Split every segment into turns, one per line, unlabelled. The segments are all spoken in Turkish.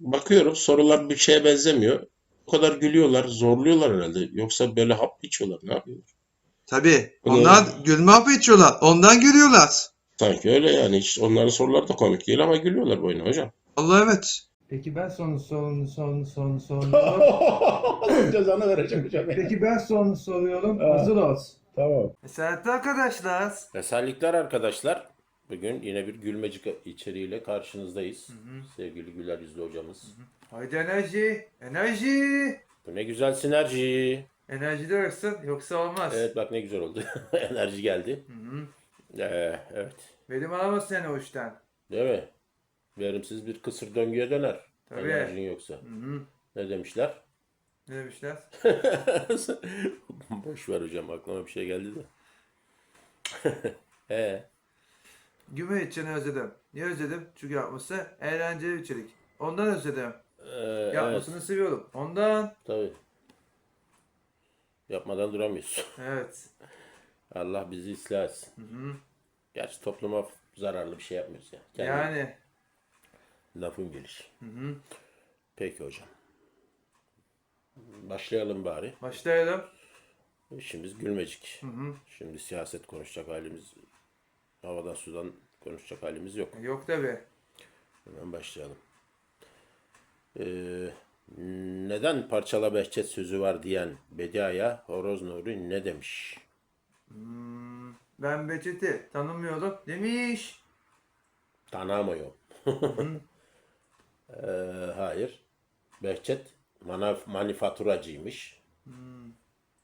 bakıyorum sorular bir şeye benzemiyor. O kadar gülüyorlar, zorluyorlar herhalde. Yoksa böyle hap içiyorlar, ne yapıyorlar?
Tabii. Onlar gülme hapı içiyorlar. Ondan gülüyorlar.
Sanki öyle yani. Hiç onların soruları da komik değil ama gülüyorlar boyuna hocam.
Allah evet.
Peki ben son son son son son
Cezanı verecek hocam.
Peki ben son soruyorum.
Ha.
Hazır olsun.
Tamam.
Esenlikler arkadaşlar.
Esenlikler arkadaşlar. Bugün yine bir gülmecik içeriğiyle karşınızdayız. Sevgili Güler Yüzlü hocamız.
Haydi enerji. Enerji.
Bu ne güzel sinerji.
Enerji de yoksa, yoksa olmaz.
Evet bak ne güzel oldu. Enerji geldi.
Hı hı.
Ee, evet.
Verim alamaz seni o işten.
Değil mi? Verimsiz bir kısır döngüye döner.
Tabii.
Enerjin yoksa.
Hı hı.
Ne demişler?
Ne demişler?
Boş ver hocam aklıma bir şey geldi de. Ee,
Güme içini özledim. Niye özledim? Çünkü yapması eğlenceli bir içerik. Ondan özledim.
e, evet,
Yapmasını seviyorum. Ondan.
tabii. Yapmadan duramıyoruz.
Evet.
Allah bizi ıslah etsin.
Hı hı.
Gerçi topluma zararlı bir şey yapmıyoruz ya. Kendi
Yani.
lafın gelişi.
Hı hı.
Peki hocam. Başlayalım bari.
Başlayalım.
İşimiz gülmecik.
Hı hı.
Şimdi siyaset konuşacak halimiz, havadan sudan konuşacak halimiz yok.
Yok tabi.
Hemen başlayalım. Ee, neden parçala Behçet sözü var diyen Bedia'ya Horoz Nuri ne demiş?
Hmm, ben Beçet'i tanımıyorum demiş.
Tanımıyor. ee, hayır. Behçet manaf, manifaturacıymış.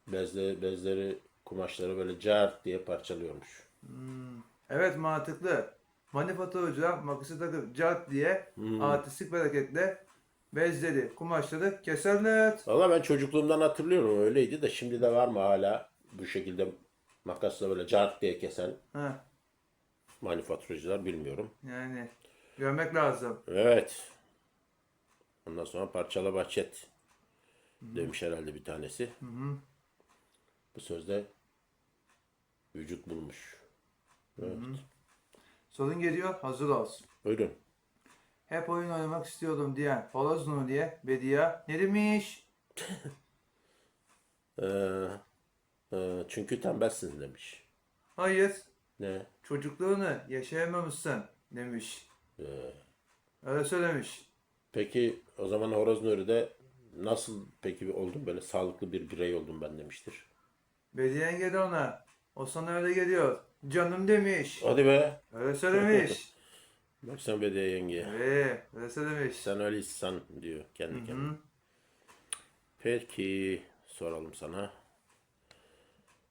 Bezle, bezleri, kumaşları böyle cart diye parçalıyormuş.
Evet mantıklı. Manifaturacılar makası takıp cart diye artistik bir hareketle bezleri, kumaşları keserler.
Valla ben çocukluğumdan hatırlıyorum öyleydi de şimdi de var mı hala bu şekilde makasla böyle cart diye kesen
Ha,
manifaturacılar bilmiyorum.
yani görmek lazım.
Evet. Ondan sonra parçala bahçet demiş herhalde bir tanesi. Bu sözde vücut bulmuş. Evet.
Sorun geliyor hazır olsun.
Buyurun.
Hep oyun oynamak istiyordum diyen Horoz Nuriye Bedia ne demiş?
Ee, e, çünkü tembelsin demiş.
Hayır
Ne?
çocukluğunu yaşayamamışsın demiş.
Ee,
Öyle söylemiş.
peki o zaman Horoz Nuri'de nasıl peki oldum böyle sağlıklı bir birey oldum ben demiştir.
Bedia yenge de ona o sana öyle geliyor. Canım demiş.
Hadi be.
Öyle söylemiş.
Bak sen Bediye yenge.
Evet, öyle söylemiş.
Sen öyle insan diyor kendi kendine.
Hı.
Peki soralım sana.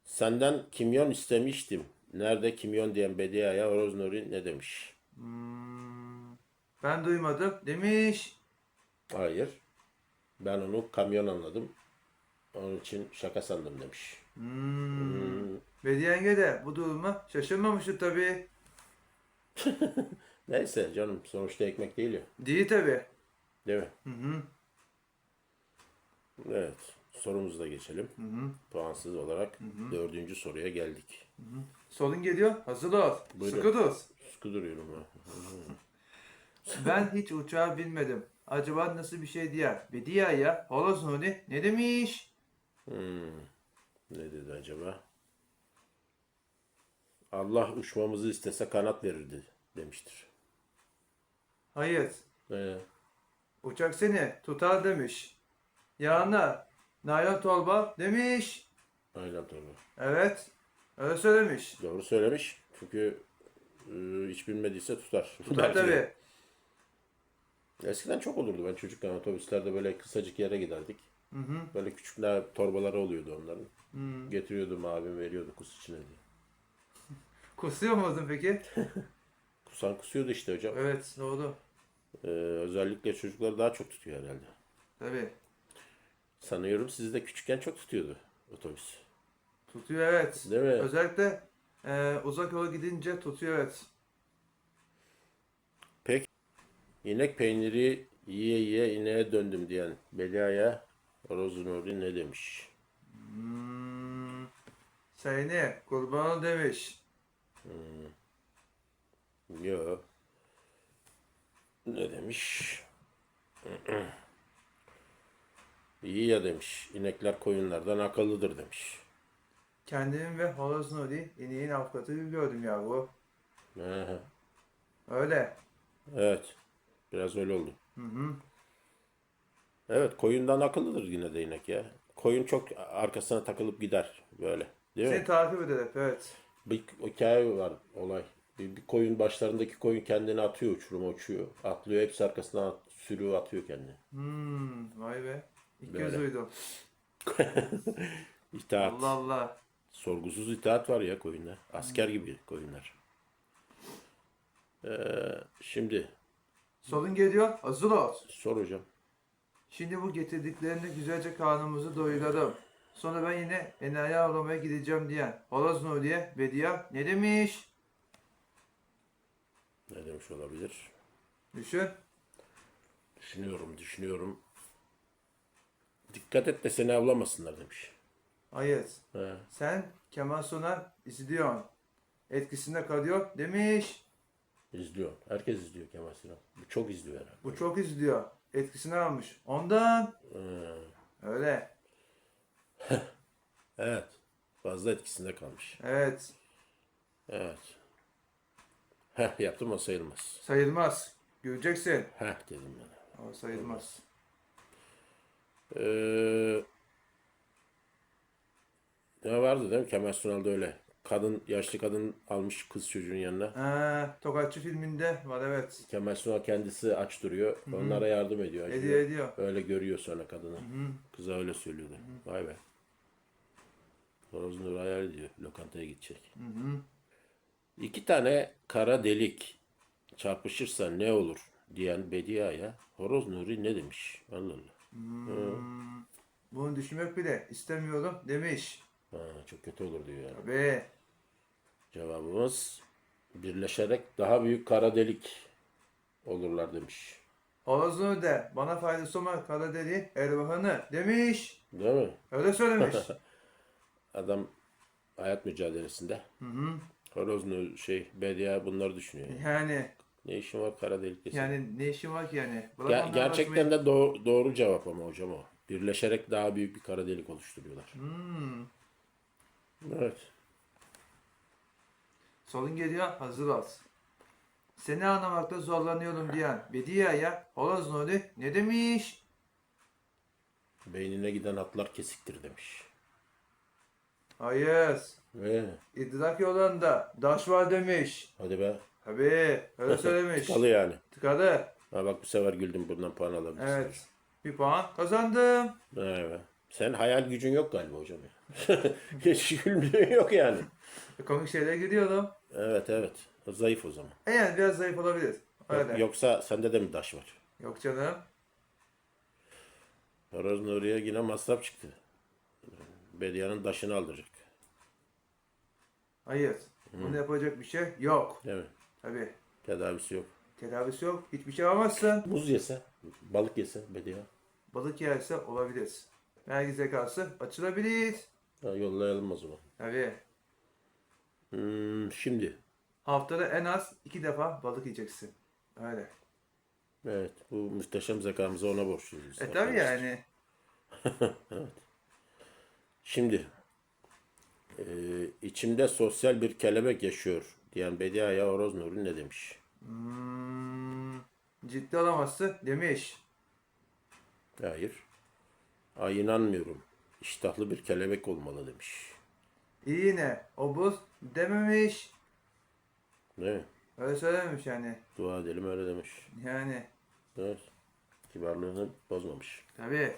Senden kimyon istemiştim. Nerede kimyon diyen Bediye'ye Horoz Nuri ne demiş?
Hmm, ben duymadım demiş.
Hayır. Ben onu kamyon anladım. Onun için şaka sandım demiş.
Hmm. Bedia yenge de bu duruma şaşırmamıştı tabii.
Neyse canım sonuçta ekmek değil ya.
Değil tabii.
Değil mi?
Hı hı.
Evet. Sorumuza geçelim.
Hı hı.
Puansız olarak dördüncü soruya geldik.
Sorun geliyor. Hazır ol.
Buyurun.
Sıkı dur.
Sıkı duruyorum ha.
Ben hiç uçağa binmedim. Acaba nasıl bir şey diye. Bedia'ya Horoz Nuri ne demiş?
Hmm. Ne dedi acaba? Allah uçmamızı istese kanat verirdi demiştir.
Hayır.
Ee,
Uçak seni tutar demiş. Yağına naylon torba demiş.
aynen doğru.
Evet. Öyle söylemiş.
Doğru söylemiş. Çünkü e, hiç bilmediyse tutar.
Tutar
Belki de.
tabii.
Eskiden çok olurdu. Ben çocukken otobüslerde böyle kısacık yere giderdik.
Hı hı.
Böyle küçük ne torbaları oluyordu onların.
Hı.
Getiriyordum abim veriyordu kus içine diye.
Kusuyor muydun peki?
Kusan kusuyordu işte hocam.
Evet doğru.
Ee, özellikle çocuklar daha çok tutuyor herhalde.
Tabii.
Sanıyorum sizi de küçükken çok tutuyordu otobüs.
Tutuyor evet.
Değil mi?
Özellikle e, uzak yola gidince tutuyor evet.
Peki. İnek peyniri yiye yiye ineğe döndüm diyen Belia'ya Nuri ne demiş?
Hmm, seni kurban demiş.
Yo. Ne demiş? İyi ya demiş. İnekler koyunlardan akıllıdır demiş.
Kendimin ve horoz Nuri ineğin avukatı gibi gördüm yahu.
Aha,
Öyle.
Evet. Biraz öyle oldu.
Hı hı.
Evet koyundan akıllıdır yine de inek ya. Koyun çok arkasına takılıp gider böyle. Değil
Seni
mi?
takip eder hep evet.
Bir hikaye var olay. Bir, bir koyun başlarındaki koyun kendini atıyor uçuruma uçuyor. Atlıyor hepsi arkasına at, sürüyor atıyor kendini.
Hmm, vay be. İlk
Böyle.
kez duydum.
İtaat.
Allah Allah.
Sorgusuz itaat var ya koyunlar. Asker gibi koyunlar. Ee, şimdi
Sorun geliyor. Hazır ol.
sor hocam.
Şimdi bu getirdiklerini güzelce karnımızı doyuralım. Sonra ben yine enayi avlamaya gideceğim diyen Horoz Nuriye Bediye ne demiş?
Ne demiş olabilir?
Düşün.
Düşünüyorum, düşünüyorum. Dikkat et de seni avlamasınlar demiş.
Hayır.
He.
Sen Kemal Soner izliyorsun. Etkisinde kalıyor demiş.
İzliyor. Herkes izliyor Kemal Sinan. Bu çok izliyor herhalde.
Bu çok izliyor. Etkisini almış. Ondan.
He.
Öyle.
Evet. Fazla etkisinde kalmış.
Evet.
Evet. Heh yaptım o sayılmaz.
Sayılmaz. Göreceksin.
Heh dedim ben.
O sayılmaz.
Ee, ne vardı değil mi? Kemal Sunal'da öyle. Kadın, yaşlı kadın almış kız çocuğun yanına.
Ee, Tokatçı filminde var evet.
Kemal Sunal kendisi aç duruyor. Onlara yardım ediyor. acıyor.
Ediyor ediyor.
Öyle görüyor sonra kadını. Kıza öyle söylüyordu. Vay be. Horoz Nur hayal ediyor. Lokantaya gidecek. İki tane kara delik çarpışırsa ne olur diyen Bedia'ya Horoz Nuri ne demiş? Allah Allah.
Bunu düşünmek bile istemiyorum demiş.
Ha, çok kötü olur diyor yani.
Ve
Cevabımız birleşerek daha büyük kara delik olurlar demiş.
Nuri de bana faydası olmayan kara deliğin Erbakan'ı demiş.
Değil mi?
Öyle söylemiş.
Adam hayat mücadelesinde. Horoz Nur şey Bedia bunları düşünüyor.
yani
Ne işin var kara delik desin.
yani ne işin var ki yani? Bırak
Ger- gerçekten de doğru, doğru cevap ama hocam o. Birleşerek daha büyük bir kara delik oluşturuyorlar.
Hmm.
Evet.
Sorun geliyor hazır ol. Seni anlamakta zorlanıyorum diyen Bediye'ye Horoz Nuri ne demiş?
Beynine giden atlar kesiktir demiş.
Hayır.
Ve
İdrak yollarında daş var demiş.
hadi be.
Tabii öyle söylemiş.
Tıkalı yani.
Tıkadı.
Ha bak bu sefer güldüm bundan puan alabilirsin.
Evet. Bir puan kazandım.
Evet. Sen hayal gücün yok galiba hocam ya. Hiç gülmüyor yok yani.
Komik şeylere gidiyorum.
Evet evet. Zayıf o zaman.
E yani biraz zayıf olabilir.
Yok-
Öyle.
Yoksa sende de mi taş var?
Yok canım.
Horoz Nuri'ye yine masraf çıktı. Bedia'nın taşını aldıracak.
Hayır. Bunu yapacak bir şey yok.
Değil mi?
Tabii.
Tedavisi yok.
Tedavisi yok. Hiçbir şey yapamazsın.
Muz yese, balık yese Bedia.
Balık yerse olabilir. Vergi zekası açılabilir.
Ha, yollayalım o zaman.
Tabii.
Hmm, şimdi.
Haftada en az iki defa balık yiyeceksin. Öyle.
Evet. Bu muhteşem zekamızı ona borçluyuz. biz
E tabii
arkadaşlar.
yani.
Şimdi. e, içimde sosyal bir kelebek yaşıyor diyen Bedia'ya Horoz Nuri ne demiş?
Hmm, ciddi olamazsın demiş.
Hayır. Ay inanmıyorum. İştahlı bir kelebek olmalı demiş.
İyi yine. Obuz dememiş.
Mi?
Öyle söylememiş yani.
Dua edelim öyle demiş.
Yani.
Evet. Kibarlığını bozmamış.
Tabii.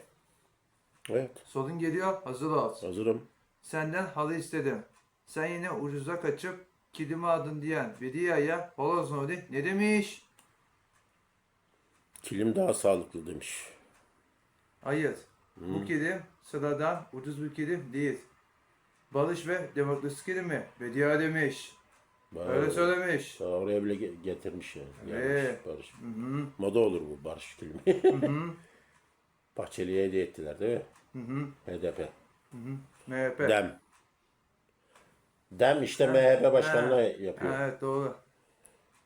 Evet.
Sorun geliyor. Hazır ol.
Hazırım.
Senden halı istedim. Sen yine ucuza kaçıp kilimi aldın diyen Bediye'ye Horoz Nuri ne demiş?
Kilim daha sağlıklı demiş.
Hayır. Bu kilim sıradan ucuz bir kilim değil. Barış ve demokrasi kilimi Bediye demiş.
Bayağı-
Öyle söylemiş.
Oraya bile ge- getirmiş yani.
Evet.
Gelmiş, barış.
Hı hı.
Moda olur bu barış filmi. Bahçeli'ye hediye ettiler değil mi?
Hı hı.
HDP.
MHP.
Dem. Dem işte MHP başkanlığı yapıyor.
Evet doğru.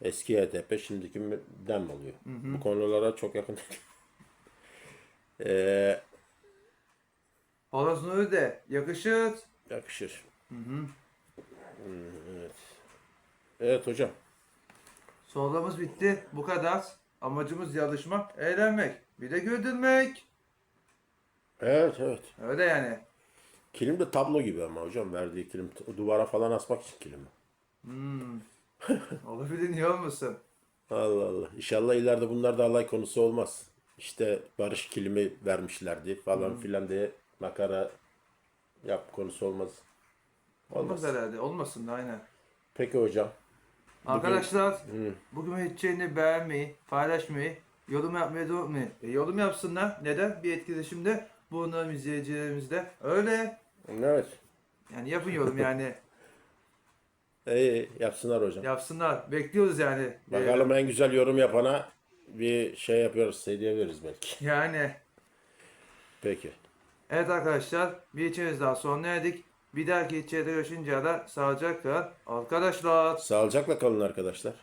Eski HDP şimdiki mi- Dem oluyor. Bu konulara çok yakın. Ee,
Horoz Nuri de yakışır.
yakışır. Hmm, evet. Evet hocam.
Sorularımız bitti. Bu kadar. Amacımız yarışmak, eğlenmek. Bir de güldürmek.
Evet evet.
Öyle yani.
Kilim de tablo gibi ama hocam verdiği kilim duvara falan asmak için kilim.
Hmm. Olabilir niye olmasın?
Allah Allah. İnşallah ileride bunlar da alay konusu olmaz. İşte barış kilimi vermişlerdi falan filan diye makara yap konusu olmaz.
Olmaz herhalde. Olmasın da aynen.
Peki hocam.
Arkadaşlar
Hı.
bugün içeriğini beğenmeyi, paylaşmayı, yorum yapmayı da unutmayın. E, yorum yapsınlar. Neden? Bir etkileşimde bulunalım izleyicilerimizle. Öyle.
Evet.
Yani yapın yorum yani.
İyi yapsınlar hocam.
Yapsınlar. Bekliyoruz yani.
Bakalım en güzel yorum yapana bir şey yapıyoruz. Hediye veririz belki.
Yani.
Peki.
Evet arkadaşlar bir içeriğimiz daha sona erdik. Bir dahaki içeride görüşünceye kadar sağlıcakla. Arkadaşlar.
Sağlıcakla kalın arkadaşlar.